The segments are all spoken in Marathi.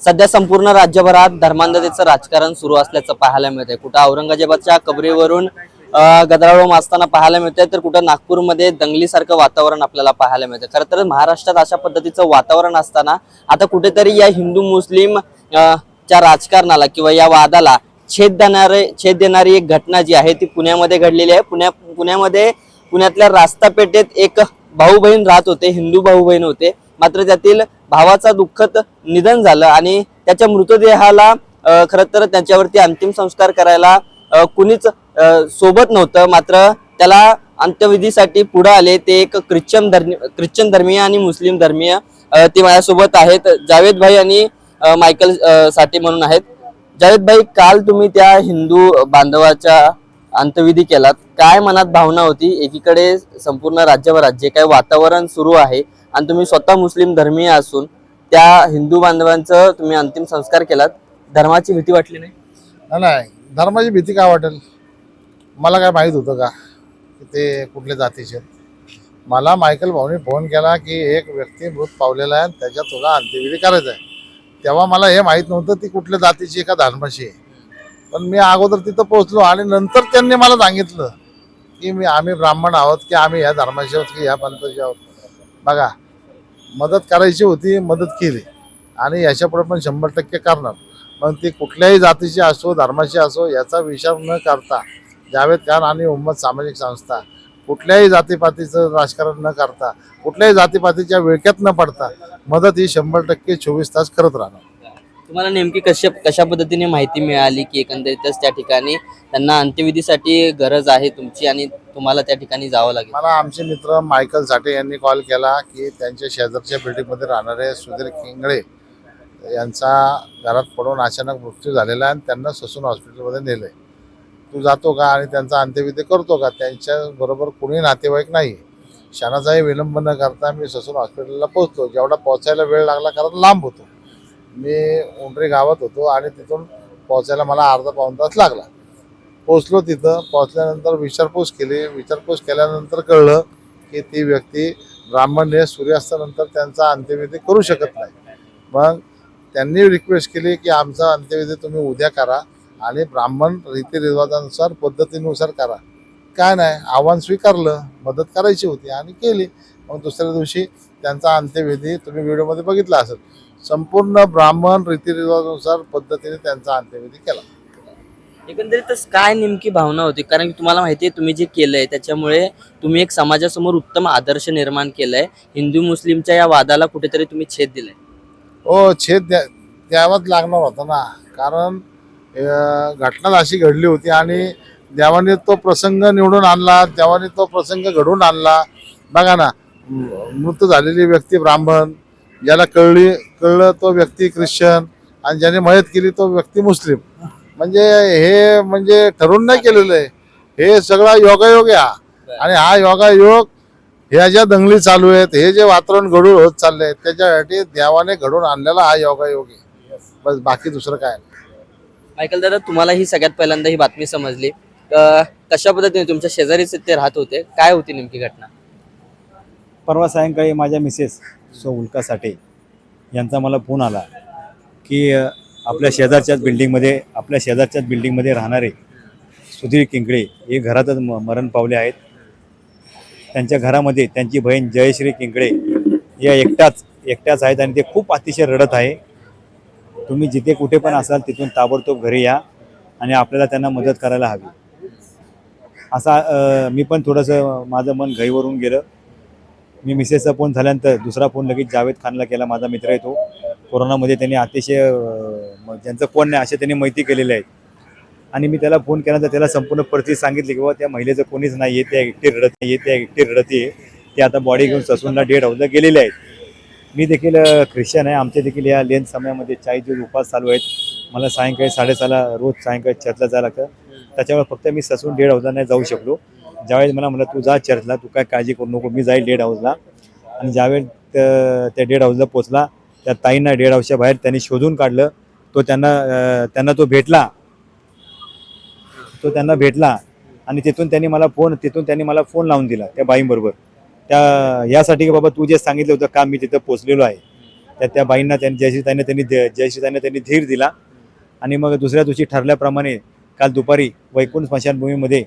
सध्या संपूर्ण राज्यभरात धर्मांधतेचं राजकारण सुरू असल्याचं पाहायला मिळतंय. कुठं औरंगजेबाच्या कबरीवरून अं, गदारोळ असताना पाहायला मिळतंय तर कुठं नागपूरमध्ये दंगलीसारखं वातावरण आपल्याला पाहायला मिळतं खरं तर महाराष्ट्रात अशा पद्धतीचं वातावरण असताना आता कुठेतरी या हिंदू मुस्लिम च्या राजकारणाला किंवा या वादाला छेद देणारे छेद देणारी एक घटना जी आहे ती पुण्यामध्ये घडलेली आहे. पुण्या पुण्यामध्ये पुण्यातल्या रास्ता पेठेत एक भाऊ बहीण राहत होते हिंदू भाऊ बहीण होते. मात्र त्यातील भावाचा दुःखद निधन झालं आणि त्याच्या मृतदेहाला खरं तर त्याच्यावरती अंतिम संस्कार करायला कुणीच सोबत नव्हतं. मात्र त्याला अंत्यविधीसाठी पुढे आले ते एक ख्रिश्चन धर्मी ख्रिश्चन धर्मीय आणि मुस्लिम धर्मीय ते माझ्यासोबत आहेत. जावेद भाई आणि मायकल अं, साठे म्हणून आहेत. जावेद भाई काल तुम्ही त्या हिंदू बांधवाच्या अंत्यविधी केलात. काय मनात भावना होती? एकीकडे संपूर्ण राज्यभरात जे काही वातावरण सुरू आहे आणि तुम्ही स्वतः मुस्लिम धर्मीय असून त्या हिंदू बांधवांचं तुम्ही अंतिम संस्कार केलात. धर्माची भीती वाटली नाही? नाही, नाही. धर्माची भीती काय वाटेल? मला काय माहीत होतं का? की ते कुठल्या जातीचे. आहेत? मला मायकल भाऊने फोन केला की एक व्यक्ती मृत पावलेला आहे आणि त्याच्या तुला अंत्यविधी करायचा आहे तेव्हा मला हे माहीत नव्हतं ती कुठल्या जातीची आहे का धर्माची आहे. पण मी अगोदर तिथं पोहोचलो आणि नंतर त्यांनी मला सांगितलं की मी आम्ही ब्राह्मण आहोत की आम्ही ह्या धर्माचे आहोत की ह्या पंथाचे आहोत. बघा मदत करायची होती मदत केली. आणि याच्यापुढे पण शंभर टक्के करणार. पण ती कुठल्याही जातीची असो धर्माची असो याचा विचार न करता जावेद खान आणि उम्मत सामाजिक संस्था कुठल्याही जातीपातीचं राजकारण न करता कुठल्याही जातीपातीच्या विळक्यात न पडता मदत ही शंभर टक्के चोवीस तास करत राहणार. तुम्हाला नेमकी कशा कशा पद्धतीने माहिती मिळाली की एकंदरीतच त्या ठिकाणी त्यांना अंत्यविधीसाठी गरज आहे तुमची आणि तुम्हाला त्या ठिकाणी जावं लागेल? मला आमचे मित्र मायकल साठे यांनी कॉल केला की त्यांच्या शेजारच्या बिल्डिंगमध्ये राहणारे सुधीर किंगळे यांचा घरात पडून अचानक मृत्यू झालेला आहे आणि त्यांना ससून हॉस्पिटलमध्ये नेलंय. तू जातो का आणि त्यांचा अंत्यविधी करतो का? त्यांच्याबरोबर कोणी नातेवाईक नाही. क्षणाचाही विलंब न करता मी ससून हॉस्पिटलला पोहोचलो जेवढा पोहोचायला वेळ लागला कारण लांब होतो. मी उंडरे गावात होतो आणि तिथून पोहोचायला मला अर्धा पाऊण तास लागला. पोचलो तिथं पोचल्यानंतर विचारपूस केली. विचारपूस केल्यानंतर कळलं की ती व्यक्ती ब्राह्मण हे सूर्यास्तानंतर त्यांचा अंत्यविधी करू शकत नाही. मग त्यांनी रिक्वेस्ट केली की आमचा अंत्यविधी तुम्ही उद्या करा आणि ब्राह्मण रीतिरिवाजानुसार पद्धतीनुसार करा. काय नाही आव्हान स्वीकारलं मदत करायची होती आणि केली. मग दुसऱ्या दिवशी त्यांचा अंत्यविधी तुम्ही व्हिडिओमध्ये बघितला असेल. संपूर्ण ब्राह्मण रीतिरिवाजानुसार पद्धतीने त्यांचा अंत्यविधी केला. एकंदरीतच काय नेमकी भावना होती? कारण की तुम्हाला माहिती आहे तुम्ही जे केलंय त्याच्यामुळे तुम्ही एक समाजासमोर उत्तम आदर्श निर्माण केलाय. हिंदू मुस्लिमच्या या वादाला कुठेतरी तुम्ही छेद दिलाय. हो छेद द्या द्यावाच लागणार होता ना. कारण घटना अशी घडली होती आणि देवाने तो प्रसंग निवडून आणला देवाने तो प्रसंग घडवून आणला. बघा ना मृत झालेली व्यक्ती ब्राह्मण ज्याला कळली कळलं तो व्यक्ती ख्रिश्चन आणि ज्याने मयत केली तो व्यक्ती मुस्लिम. म्हणजे हे म्हणजे ठरवून नाही केलेलं आहे. हे सगळा योगायोग आहे हा. आणि हा योगायोग ह्या ज्या दंगली चालू आहेत हे जे वातावरण घडून होत चालले आहेत त्याच्यासाठी देवाने घडून आणलेला हा योगायोग आहे. बस बाकी दुसरं काय नाही. मायकल दादा तुम्हाला ही सगळ्यात पहिल्यांदा ही बातमी समजली. कशा पद्धतीने तुमच्या शेजारीच ते राहत होते? काय होती नेमकी घटना? परवा सायंकाळी माझ्या मिसेस सो उल्का साठे यांचा मला फोन आला की आपल्या शेजारच्याच बिल्डिंगमध्ये आपल्या शेजारच्याच बिल्डिंगमध्ये राहणारे सुधीर किंकळे हे घरातच म मरण पावले आहेत. त्यांच्या घरामध्ये त्यांची बहीण जयश्री किंकळे या एकट्याच एकट्याच आहेत आणि ते खूप अतिशय रडत आहे. तुम्ही जिथे कुठे पण असाल तिथून ताबडतोब घरी या आणि आपल्याला त्यांना मदत करायला हवी. असा मी पण थोडंसं माझं मन घाईवरून गेलं. मी मिसेसचा फोन झाल्यानंतर दुसरा फोन लगेच जावेद खानला केला माझा मित्र आहे तो. कोरोनामध्ये त्यांनी अतिशय म- ज्यांचं फोन नाही असे त्यांनी माहिती केलेले आहेत आणि मी त्याला फोन केल्यानंतर त्याला संपूर्ण परिस्थिती सांगितली की बाबा त्या महिलेचं कोणीच नाही आहे त्या एकटी रडत नाही आहे त्या एकटी रडते ते आता बॉडी घेऊन ससूनला डेड हाऊसला गेलेले आहेत. मी देखील ख्रिश्चन आहे. आमच्या देखील या लेन समयामध्ये चाळीस दिवस उपास चालू आहेत. मला सायंकाळी साडेसहाला रोज सायंकाळी चर्चला जायला लागतं. त्याच्यामुळे फक्त मी ससून डेड हाऊसला नाही जाऊ शकलो. ज्यावेळेस मला म्हणलं तू जा चर्चला तू काय काळजी करू नको मी जाईल डेड हाऊसला. आणि ज्यावेळेस त्या डेड हाऊसला पोचला त्या ताईंना डेड हाऊसच्या बाहेर त्यांनी शोधून काढलं. तो त्यांना त्यांना तो भेटला. तो त्यांना भेटला. आणि तिथून त्यांनी मला फोन तिथून त्यांनी मला फोन लावून दिला त्या बाईंबरोबर. त्या यासाठी की बाबा तू जे सांगितलं होतं का मी तिथं पोचलेलो आहे. त्या त्या बाईंना त्यांनी जयश्रीताईंना त्यांनी ध- जयश्रीताईंना त्यांनी धीर दिला. आणि मग दुसऱ्या दिवशी ठरल्याप्रमाणे काल दुपारी वैकुंठ स्मशानभूमीमध्ये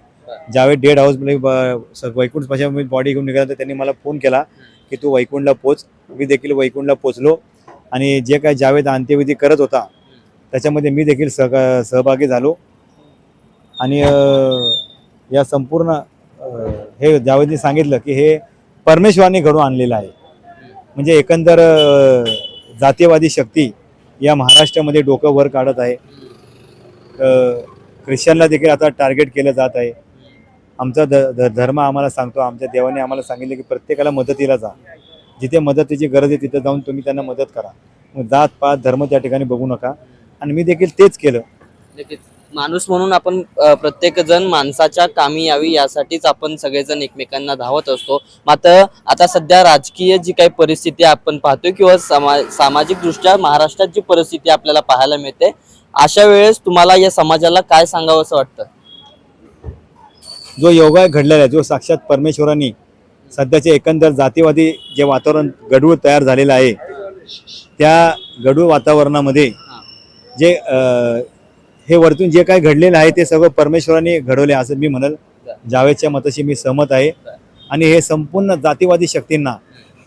ज्यावेळी डेड हाऊसमध्ये ब- स- वैकुंठ स्मशानभूमीत बॉडी घेऊन निघाला तर त्यांनी मला फोन केला की तू वैकुंठला पोच. मी देखील वैकुंठला पोचलो. आणि जे काय जावेद अंत्यविधी करत होता त्याच्यामध्ये मी देखील सह सहभागी झालो. आणि या संपूर्ण हे ज्यावेळी सांगितलं की हे परमेश्वराने घडून आणलेलं आहे. म्हणजे एकंदर जातीयवादी शक्ती या महाराष्ट्रामध्ये डोकं वर काढत आहे. ख्रिश्चनला देखील आता टार्गेट केलं जात आहे. आमचा ध ध- धर्म आम्हाला सांगतो आमच्या देवाने आम्हाला सांगितलं की प्रत्येकाला मदतीला जा. जिथे मदतीची गरज आहे तिथे जाऊन तुम्ही त्यांना मदत करा. मग जात पात धर्म त्या ठिकाणी बघू नका. आणि मी देखील तेच केलं. नक्कीच. माणूस म्हणून आपण प्रत्येक जण माणसाच्या कामी यावी यासाठीच आपण सगळेजण एकमेकांना धावत असतो. मात्र आता सध्या राजकीय जी काही परिस्थिती आपण पाहतो किंवा समा सामाजिक दृष्ट्या महाराष्ट्रात जी परिस्थिती आपल्याला पाहायला मिळते अशा वेळेस तुम्हाला या समाजाला काय सांगावं असं वाटतं? जो योगा घडलेला आहे जो साक्षात परमेश्वरांनी सध्याचे एकंदर जातीवादी जे वातावरण गडूळ तयार झालेलं आहे त्या गडूळ वातावरणामध्ये जे हे वरतून जे काही घडलेलं आहे ते सगळं परमेश्वराने घडवले असं मी म्हणल. जावेदच्या मताशी मी सहमत आहे. आणि हे संपूर्ण जातीवादी शक्तींना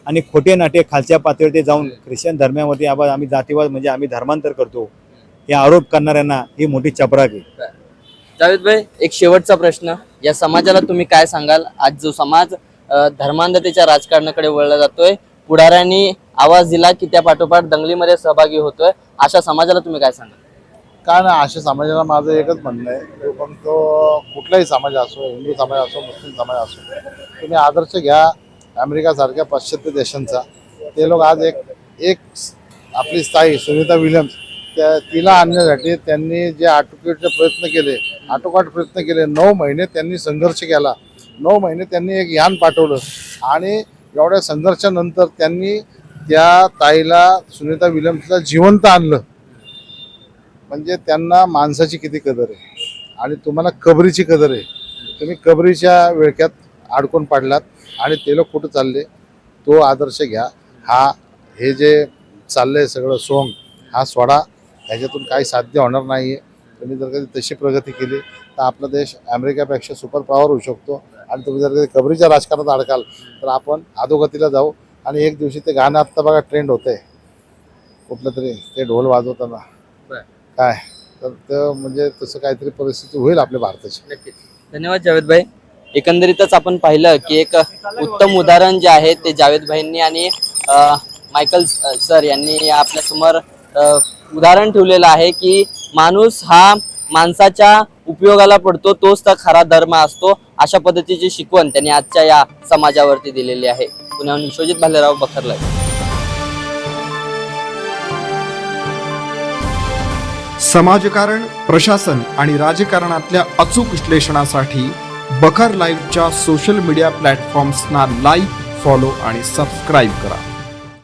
आणि खोटे नाटे खालच्या पातळीवर ते जाऊन ख्रिश्चन धर्मामध्ये आम्ही जातीवाद म्हणजे आम्ही धर्मांतर करतो हे आरोप करणाऱ्यांना ही मोठी चपराक आहे. जावेद भाई एक शेवटचा प्रश्न. या समाजाला तुम्ही काय सांगाल? आज जो समाज धर्मांधतेच्या राजकारणाकडे वळला जातोय पुढाऱ्यांनी आवाज दिला की त्या पाठोपाठ दंगलीमध्ये सहभागी होतोय अशा समाजाला तुम्ही काय सांगाल? का ना अशा समाजाला माझं एकच म्हणणं आहे पण तो कुठलाही समाज असो हिंदू समाज असो मुस्लिम समाज असो तुम्ही आदर्श घ्या अमेरिकासारख्या पाश्चात्य देशांचा. ते लोक आज एक एक आपली स्थायी सुनीता विल्यम्स त्या तिला आणण्यासाठी त्यांनी जे आटोक्याचे प्रयत्न केले आटोकाट प्रयत्न केले. नऊ महिने त्यांनी संघर्ष केला. नऊ महिने त्यांनी एक यान पाठवलं. आणि एवढ्या संघर्षानंतर त्यांनी त्या ताईला सुनीता विल्यम्सला जिवंत आणलं. म्हणजे त्यांना माणसाची किती कदर आहे. आणि तुम्हाला कबरीची कदर आहे. तुम्ही कबरीच्या विळख्यात अडकून पाडलात. आणि ते लोक कुठं चालले? तो आदर्श घ्या. हा हे जे चाललंय सगळं सोंग हा सोडा. ह्याच्यातून काही साध्य होणार नाही आहे तुम्ही जर कधी तशी प्रगती केली तर आपला देश अमेरिकेपेक्षा सुपर पॉवर होऊ शकतो. आणि तुम्ही जर कधी कबरीच्या राजकारणात अडकाल तर आपण अधोगतीला जाऊ. आणि एक दिवशी ते गाणं आत्ता बघा ट्रेंड होतंय. कुठलं तरी ते ढोल वाजवताना. काय? तर ते म्हणजे तसं काहीतरी परिस्थिती होईल आपल्या भारताची. नक्कीच. धन्यवाद जावेद भाई. एकंदरीतच आपण पाहिलं की एक उत्तम उदाहरण जे आहे ते जावेद भाईंनी आणि मायकल सर यांनी आपल्यासमोर अ, उदाहरण ठेवलेलं आहे की माणूस हा माणसाच्या उपयोगाला पडतो तोच तर खरा धर्म असतो अशा पद्धतीची शिकवण त्यांनी आजच्या या समाजावरती दिलेली आहे. पुण्याहून विश्वजित भालेराव बखरला समाजकारण प्रशासन आणि राजकारणातल्या अचूक विश्लेषणासाठी बखर लाईव्हच्या सोशल मीडिया प्लॅटफॉर्म्सना लाईक फॉलो आणि सबस्क्राईब करा.